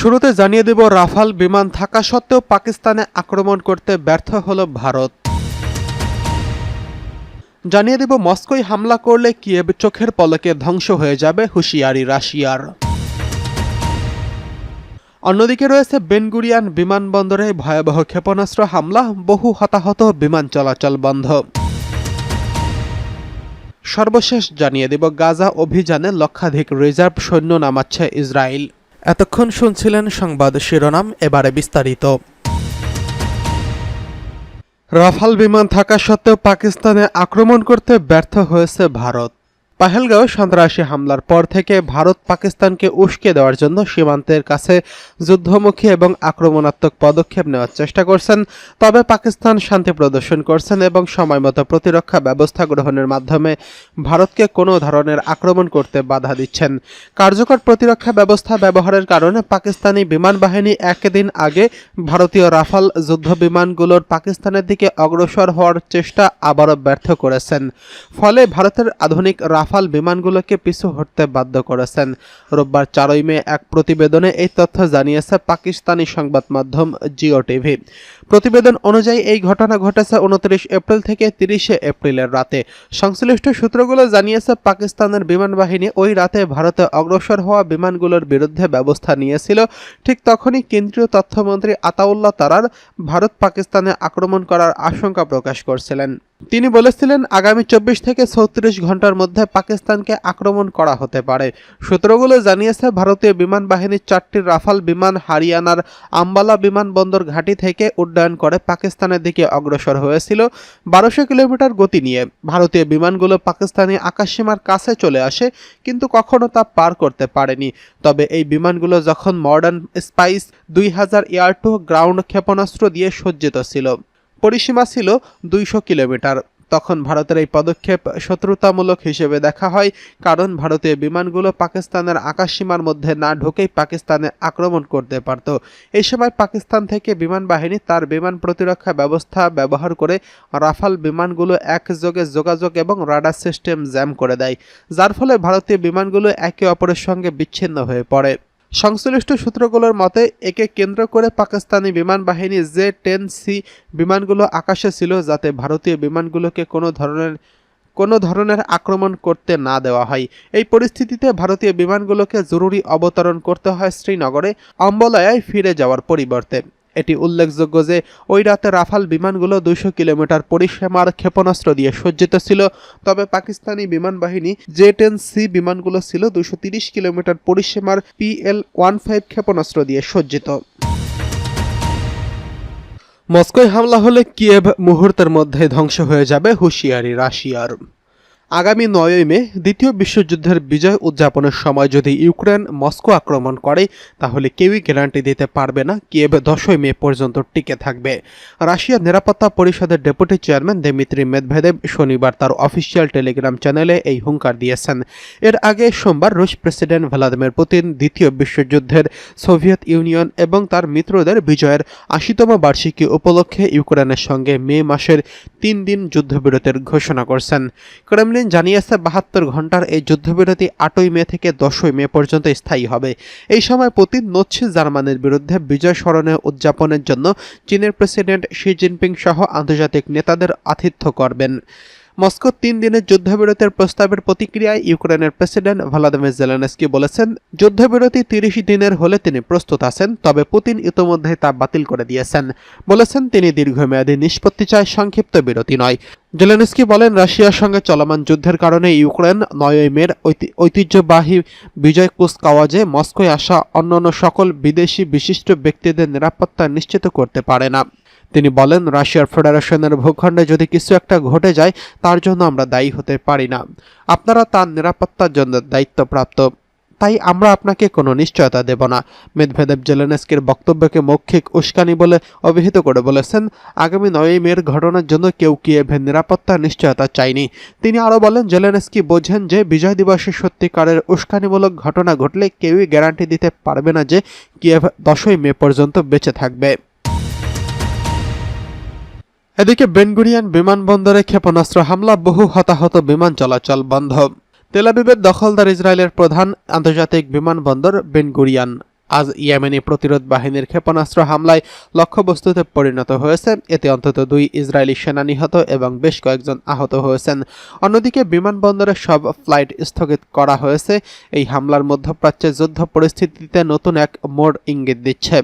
শুরুতে জানিয়ে দেব, রাফাল বিমান থাকা সত্ত্বেও পাকিস্তানে আক্রমণ করতে ব্যর্থ হল ভারত। জানিয়ে দেব, মস্কোয় হামলা করলে কিয়েভ চোখের পলকে ধ্বংস হয়ে যাবে হুঁশিয়ারি রাশিয়ার। অন্যদিকে রয়েছে বেনগুরিয়ান বিমানবন্দরে ভয়াবহ ক্ষেপণাস্ত্র হামলা, বহু হতাহত বিমান চলাচল বন্ধ। সর্বশেষ জানিয়ে দেব, গাজা অভিযানে লক্ষাধিক রিজার্ভ সৈন্য নামাচ্ছে ইসরায়েল। এতক্ষণ শুনছিলেন সংবাদ শিরোনাম, এবারে বিস্তারিত। রাফাল বিমান থাকা সত্ত্বেও পাকিস্তানে আক্রমণ করতে ব্যর্থ হয়েছে ভারত। পাহেলগাঁও সন্ত্রাসী হামলার পর থেকে ভারত পাকিস্তানকে উস্কে দেওয়ার জন্য সীমান্তের কাছে যুদ্ধমুখী এবং আক্রমণাত্মক পদক্ষেপ নেওয়ার চেষ্টা করছেন। তবে পাকিস্তান শান্তি প্রদর্শন করছেন এবং সময়মতো প্রতিরক্ষা ব্যবস্থা গ্রহণের মাধ্যমে ভারতকে কোনো ধরনের আক্রমণ করতে বাধা দিচ্ছেন। কার্যকর প্রতিরক্ষা ব্যবস্থা ব্যবহারের কারণে পাকিস্তানি বিমান বাহিনী একদিন আগে ভারতীয় রাফাল যুদ্ধ বিমানগুলোর পাকিস্তানের দিকে অগ্রসর হওয়ার চেষ্টা আবারও ব্যর্থ করেছেন। ফলে ভারতের আধুনিক রাফাল বিমানগুলোকে পিছু হটতে বাধ্য করেছেন। রোববার চারই মে এক প্রতিবেদনে এই তথ্য জানিয়েছে পাকিস্তানি সংবাদ মাধ্যম জিও টিভি প্রতিবেদন অনুযায়ী এই ঘটনা ঘটেছে উনত্রিশ এপ্রিল থেকে তিরিশে এপ্রিলের রাতে। সংশ্লিষ্ট সূত্রগুলো জানিয়েছে, পাকিস্তানের বিমান বাহিনী ওই রাতে ভারতে অগ্রসর হওয়া বিমানগুলোর বিরুদ্ধে ব্যবস্থা নিয়েছিল। ঠিক তখনই কেন্দ্রীয় তথ্যমন্ত্রী আতাউল্লাহ তারার ভারত পাকিস্তানে আক্রমণ করার আশঙ্কা প্রকাশ করছিলেন। তিনি বলেছিলেন, আগামী চব্বিশ থেকে ছত্রিশ ঘণ্টার মধ্যে পাকিস্তানকে আক্রমণ করা হতে পারে। সূত্রগুলো জানিয়েছে, ভারতীয় বিমান বাহিনীর চারটি রাফাল বিমান হারিয়ানার আম্বালা বিমানবন্দর ঘাঁটি থেকে উড্ডয়ন করে পাকিস্তানের দিকে অগ্রসর হয়েছিল বারোশো কিলোমিটার গতি নিয়ে। ভারতীয় বিমানগুলো পাকিস্তানি আকাশসীমার কাছে চলে আসে, কিন্তু কখনো তা পার করতে পারেনি। তবে এই বিমানগুলো যখন মডার্ন স্পাইস দুই হাজার এয়ার টু গ্রাউন্ড ক্ষেপণাস্ত্র দিয়ে সজ্জিত ছিল। পরিসীমা ছিল দুইশো কিলোমিটার। তখন ভারতের এই পদক্ষেপ শত্রুতামূলক হিসেবে দেখা হয়, কারণ ভারতীয় বিমানগুলো পাকিস্তানের আকাশসীমার মধ্যে না ঢুকেই পাকিস্তানে আক্রমণ করতে পারত। এই সময় পাকিস্তান থেকে বিমান বাহিনী তার বিমান প্রতিরক্ষা ব্যবস্থা ব্যবহার করে রাফাল বিমানগুলো একযোগে যোগাযোগ এবং রাডার সিস্টেম জ্যাম করে দেয়, যার ফলে ভারতীয় বিমানগুলো একে অপরের সঙ্গে বিচ্ছিন্ন হয়ে পড়ে। সংশ্লিষ্ট সূত্রগুলোর মতে, একে কেন্দ্র করে পাকিস্তানি বিমান বাহিনী জে টেন সি বিমানগুলো আকাশে ছিল যাতে ভারতীয় বিমানগুলোকে কোনো ধরনের কোনো ধরনের আক্রমণ করতে না দেওয়া হয়। এই পরিস্থিতিতে ভারতীয় বিমানগুলোকে জরুরি অবতরণ করতে হয় শ্রীনগরে অম্বলয়ায় ফিরে যাওয়ার পরিবর্তে। এটি উল্লেখযোগ্য যে ওই রাতে রাফাল বিমানগুলো দুইশো কিলোমিটার পরিসীমার ক্ষেপণাস্ত্র দিয়ে সজ্জিত ছিল। তবে পাকিস্তানি বিমান বাহিনী জে টেন সি বিমানগুলো ছিল তিরিশ কিলোমিটার পরিসীমার পিএল ওয়ান ফাইভ ক্ষেপণাস্ত্র দিয়ে সজ্জিত। মস্কোয় হামলা হলে কিয়েভ মুহূর্তের মধ্যে ধ্বংস হয়ে যাবে হুঁশিয়ারি রাশিয়ার। আগামী নয়ই মে দ্বিতীয় বিশ্বযুদ্ধের বিজয় উদযাপনের সময় যদি ইউক্রেন মস্কো আক্রমণ করে, তাহলে কেউই গ্যারান্টি দিতে পারবে না, কিয়েভ দশই মে পর্যন্ত টিকে থাকবে। রাশিয়ার নিরাপত্তা পরিষদের ডেপুটি চেয়ারম্যান দেমিত্রি মেদভেদেব শনিবার তার অফিসিয়াল টেলিগ্রাম চ্যানেলে এই হুঙ্কার দিয়েছেন। এর আগে সোমবার রুশ প্রেসিডেন্ট ভ্লাদিমির পুতিন দ্বিতীয় বিশ্বযুদ্ধের সোভিয়েত ইউনিয়ন এবং তার মিত্রদের বিজয়ের আশিতম বার্ষিকী উপলক্ষে ইউক্রেনের সঙ্গে মে মাসের তিন দিন যুদ্ধবিরতির ঘোষণা করছেন। ক্রেমলিন জানিয়েছে বাহাত্তর ঘণ্টার এই যুদ্ধবিরতি আটই মে থেকে দশই মে পর্যন্ত স্থায়ী হবে। এই সময় পুতিন নচ্ছি জার্মানির বিরুদ্ধে বিজয় স্মরণে উদযাপনের জন্য। চীনের প্রেসিডেন্ট শি জিনপিং সহ আন্তর্জাতিক নেতাদের আতিথ্য করবেন। মস্কো তিন দিনের যুদ্ধবিরতির প্রস্তাবের প্রতিক্রিয়ায় ইউক্রেনের প্রেসিডেন্ট ভলাদিমির জেলেনস্কি বলেছেন, যুদ্ধবিরতি তিরিশ দিনের হলে তিনি প্রস্তুত আছেন, তবে পুতিন ইতোমধ্যে তা বাতিল করে দিয়েছেন। বলেছেন, তিনি দীর্ঘমেয়াদী নিষ্পত্তি চায় সংক্ষিপ্ত বিরতি নয়। জেলেনস্কি বলেন, রাশিয়ার সঙ্গে চলমান যুদ্ধের কারণে ইউক্রেন নয়ই মের ঐতিহ্যবাহী বিজয় কুচকাওয়াজে মস্কোয় আসা অন্যান্য সকল বিদেশি বিশিষ্ট ব্যক্তিদের নিরাপত্তা নিশ্চিত করতে পারে না। তিনি বলেন, রাশিয়ার ফেডারেশনের ভূখণ্ডে যদি কিছু একটা ঘটে যায়, তার জন্য আমরা দায়ী হতে পারি না। আপনারা তার নিরাপত্তার জন্য দায়িত্বপ্রাপ্ত। তাই আমরা আপনাকে কোনো নিশ্চয়তা দেব না। মেদভেদেব জেলেনস্কির বক্তব্যকে মৌখিক উস্কানি বলে অভিহিত করে বলেছেন, আগামী নয়ই মের ঘটনার জন্য কেউ কিয়েভের নিরাপত্তা, নিশ্চয়তা চায়নি তিনি আরও বলেন, জেলেনস্কি বোঝেন যে বিজয় দিবসে সত্যিকারের উস্কানিমূলক ঘটনা ঘটলে কেউই গ্যারান্টি দিতে পারবে না যে কিয়েভ দশই মে পর্যন্ত বেঁচে থাকবে। এদিকে বেনগুরিয়ান বিমানবন্দরে ক্ষেপণাস্ত্র হামলা, বহু হতাহত বিমান চলাচল বন্ধ। তেলাবিবের দখলদার ইসরায়েলের প্রধান আন্তর্জাতিক বিমানবন্দর বেনগুরিয়ান আজ ইয়েমেনি প্রতিরোধ বাহিনীর ক্ষেপণাস্ত্র হামলায় লক্ষ্যবস্তুতে পরিণত হয়েছে। এতে অন্তত দুই ইসরায়েলি সেনা নিহত এবং বেশ কয়েকজন আহত হয়েছেন। অন্যদিকে বিমানবন্দরের সব ফ্লাইট স্থগিত করা হয়েছে। এই হামলার মধ্যপ্রাচ্যে যুদ্ধ পরিস্থিতিতে নতুন এক মোড় ইঙ্গিত দিচ্ছে।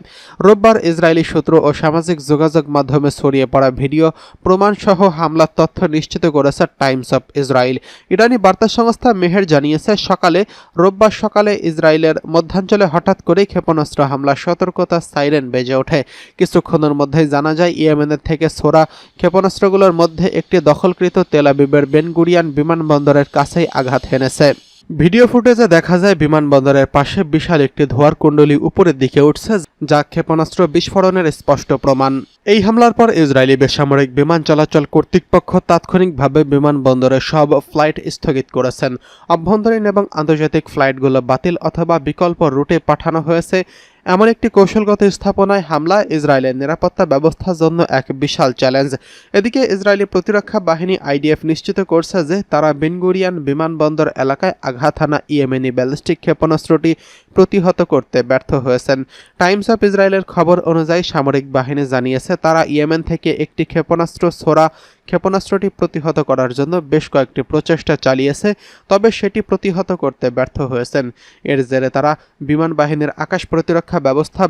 রোববার ইসরায়েলি সূত্র ও সামাজিক যোগাযোগ মাধ্যমে ছড়িয়ে পড়া ভিডিও প্রমাণসহ হামলার তথ্য নিশ্চিত করেছে টাইমস অফ ইসরায়েল। ইরানি বার্তা সংস্থা মেহের জানিয়েছে, সকালে, রোববার সকালে ইসরায়েলের মধ্যাঞ্চলে হঠাৎ করেই ক্ষেপণাস্ত্র হামলা সতর্কতা সাইরেন বেজে ওঠে। কিছুক্ষণের মধ্যেই জানা যায়, ইয়েমেনের থেকে ছোড়া ক্ষেপণাস্ত্রগুলোর মধ্যে একটি দখলকৃত তেলাবিবের বেনগুরিয়ান বিমানবন্দরের কাছেই আঘাত হেনেছে। ভিডিও ফুটেজে দেখা যায়, বিমানবন্দরের পাশে বিশাল একটি ধোয়ার কুণ্ডলী উপরের দিকে উঠছে, যা ক্ষেপণাস্ত্র বিস্ফোরণের স্পষ্ট প্রমাণ। এই হামলার পর ইসরায়েলি বেসামরিক বিমান চলাচল কর্তৃপক্ষ তাৎক্ষণিকভাবে বিমানবন্দরের সব ফ্লাইট স্থগিত করেছেন। অভ্যন্তরীণ এবং আন্তর্জাতিক ফ্লাইটগুলো বাতিল অথবা বিকল্প রুটে পাঠানো হয়েছে। এমন একটি কৌশলগত স্থাপনায় হামলা ইসরায়েলের নিরাপত্তা ব্যবস্থার জন্য এক বিশাল চ্যালেঞ্জ। এদিকে ইসরায়েলি প্রতিরক্ষা বাহিনী আইডিএফ নিশ্চিত করছে যে তারা বেনগুরিয়ান বিমানবন্দর এলাকায় আঘাত হানা ইয়েমেনি ব্যালিস্টিক ক্ষেপণাস্ত্রটি প্রতিহত করতে ব্যর্থ হয়েছেন। টাইমস অফ ইসরায়েলের খবর অনুযায়ী সামরিক বাহিনী জানিয়েছে তারা ইয়েমেন থেকে একটি ক্ষেপণাস্ত্র ছোড়া ক্ষেপণাস্ত্রটি প্রতিহত করার জন্য বেশ কয়েকটি প্রচেষ্টা চালিয়েছে, তবে সেটি প্রতিহত করতে ব্যর্থ হয়েছেন। এর জেরে তারা বিমান বাহিনীর আকাশ প্রতিরক্ষা ব্যবস্থা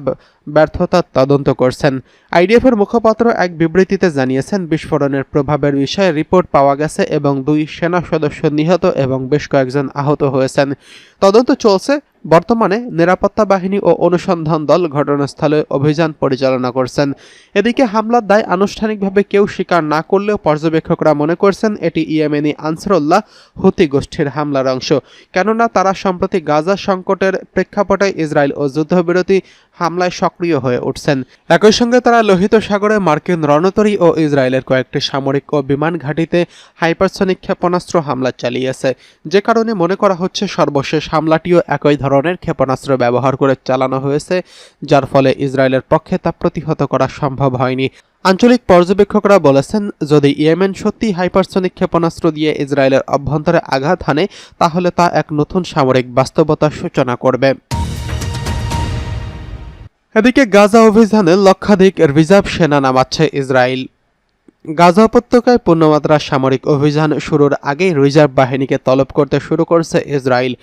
ব্যর্থতার তদন্ত করছেন। আইডিএফের মুখপাত্র এক বিবৃতিতে জানিয়েছেন, বিস্ফোরণের প্রভাবের বিষয়ে রিপোর্ট পাওয়া গেছে এবং দুই সেনা সদস্য নিহত এবং বেশ কয়েকজন আহত হয়েছেন। তদন্ত চলছে বর্তমানে নিরাপত্তা বাহিনী ও অনুসন্ধান দল ঘটনাস্থলে অভিযান পরিচালনা করছেন। এদিকে হামলার দায় আনুষ্ঠানিকভাবে কেউ স্বীকার না করলেও পর্যবেক্ষকরা মনে করছেন এটি ইয়েমেনি আনসারুল্লাহ হুতি গোষ্ঠীর হামলার অংশ। কেননা তারা সম্প্রতি গাজা সংকটের প্রেক্ষাপটে ইসরায়েল ও যুদ্ধবিরতি হামলায় সক্রিয় হয়ে উঠছেন। একই সঙ্গে তারা লোহিত সাগরে মার্কিন রণতরী ও ইসরায়েলের কয়েকটি সামরিক ও বিমান ঘাঁটিতে হাইপারসনিক ক্ষেপণাস্ত্র হামলা চালিয়েছে। যে কারণে মনে করা হচ্ছে সর্বশেষ হামলাটিও একই ধরনের ক্ষেপণাস্ত্র ব্যবহার করে চালানো হয়েছে, যার ফলে ইসরায়েলের পক্ষে তা প্রতিহত করা সম্ভব হয়নি। আঞ্চলিক পর্যবেক্ষকরা বলেছেন, যদি ইয়েমেন সত্যি হাইপারসনিক ক্ষেপণাস্ত্র দিয়ে ইসরায়েলের অভ্যন্তরে আঘাত হানে, তাহলে তা এক নতুন সামরিক বাস্তবতার সূচনা করবে। এদিকে গাজা অভিযানে লক্ষাধিক রিজার্ভ সেনা নামাচ্ছে ইসরায়েল। গাজা উপত্যকায় পূর্ণমাত্রা সামরিক অভিযান শুরুর আগেই রিজার্ভ বাহিনীকে তলব করতে শুরু করেছে ইসরায়েল।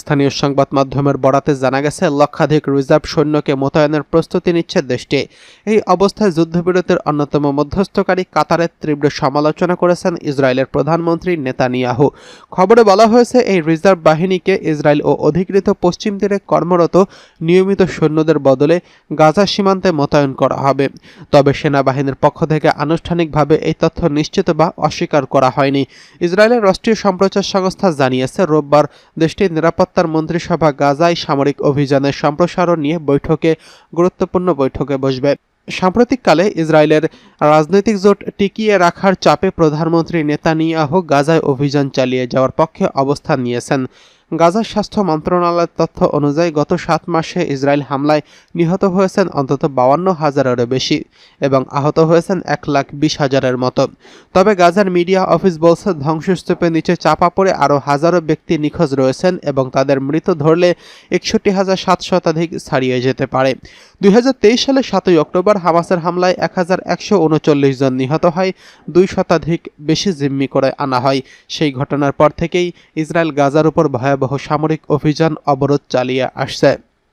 স্থানীয় সংবাদ মাধ্যমের বরাতে জানা গেছে, লক্ষাধিক রিজার্ভ সৈন্যকে মোতায়েনের প্রস্তুতি নিচ্ছে দেশটি। এই অবস্থায় যুদ্ধবিরতির অন্যতম মধ্যস্থকারী কাতারের তীব্র সমালোচনা করেছেন ইসরায়েলের প্রধানমন্ত্রী নেতানিয়াহু। খবরে বলা হয়েছে, এই রিজার্ভ বাহিনীকে ইসরায়েল ও অধিকৃত পশ্চিম তীরে কর্মরত নিয়মিত সৈন্যদের বদলে গাজা সীমান্তে মোতায়েন করা হবে। তবে সেনাবাহিনীর পক্ষ থেকে আনুষ্ঠানিকভাবে এই তথ্য নিশ্চিত বা অস্বীকার করা হয়নি। ইসরায়েলের রাষ্ট্রীয় সম্প্রচার সংস্থা জানিয়েছে, রোববার দেশটির নিরাপত্তার মন্ত্রিসভা গাজায় সামরিক অভিযানের সম্প্রসারণ নিয়ে বৈঠকে, গুরুত্বপূর্ণ বৈঠকে বসবে। সাম্প্রতিককালে ইসরায়েলের রাজনৈতিক জোট টিকিয়ে রাখার চাপে প্রধানমন্ত্রী নেতানিয়াহু গাজায় অভিযান চালিয়ে যাওয়ার পক্ষে অবস্থান নিয়েছেন। গাজার স্বাস্থ্য মন্ত্রণালয়ের তথ্য অনুযায়ী, গত সাত মাসে ইসরায়েল হামলায় নিহত হয়েছেন অন্তত বাউান্ন হাজারেরও বেশি এবং আহত হয়েছেন এক লাখ বিশ হাজারের মতো। তবে গাজার মিডিয়া অফিস বলছে, ধ্বংসস্তূপের নিচে চাপা পড়ে আরও হাজারো ব্যক্তি নিখোঁজ রয়েছেন এবং তাদের মৃত ধরলে একষট্টি হাজার সাত শতাধিক ছাড়িয়ে যেতে পারে। দুই হাজার তেইশ সালে সাতই অক্টোবর হামাসের হামলায় এক হাজার একশো উনচল্লিশ জন নিহত হয়, দুই শতাধিক বেশি জিম্মি করে আনা হয়। সেই ঘটনার পর থেকেই ইসরায়েল গাজার উপর ভয়াবহ সামরিক অভিযান অবরোধ চালিয়ে আসছে।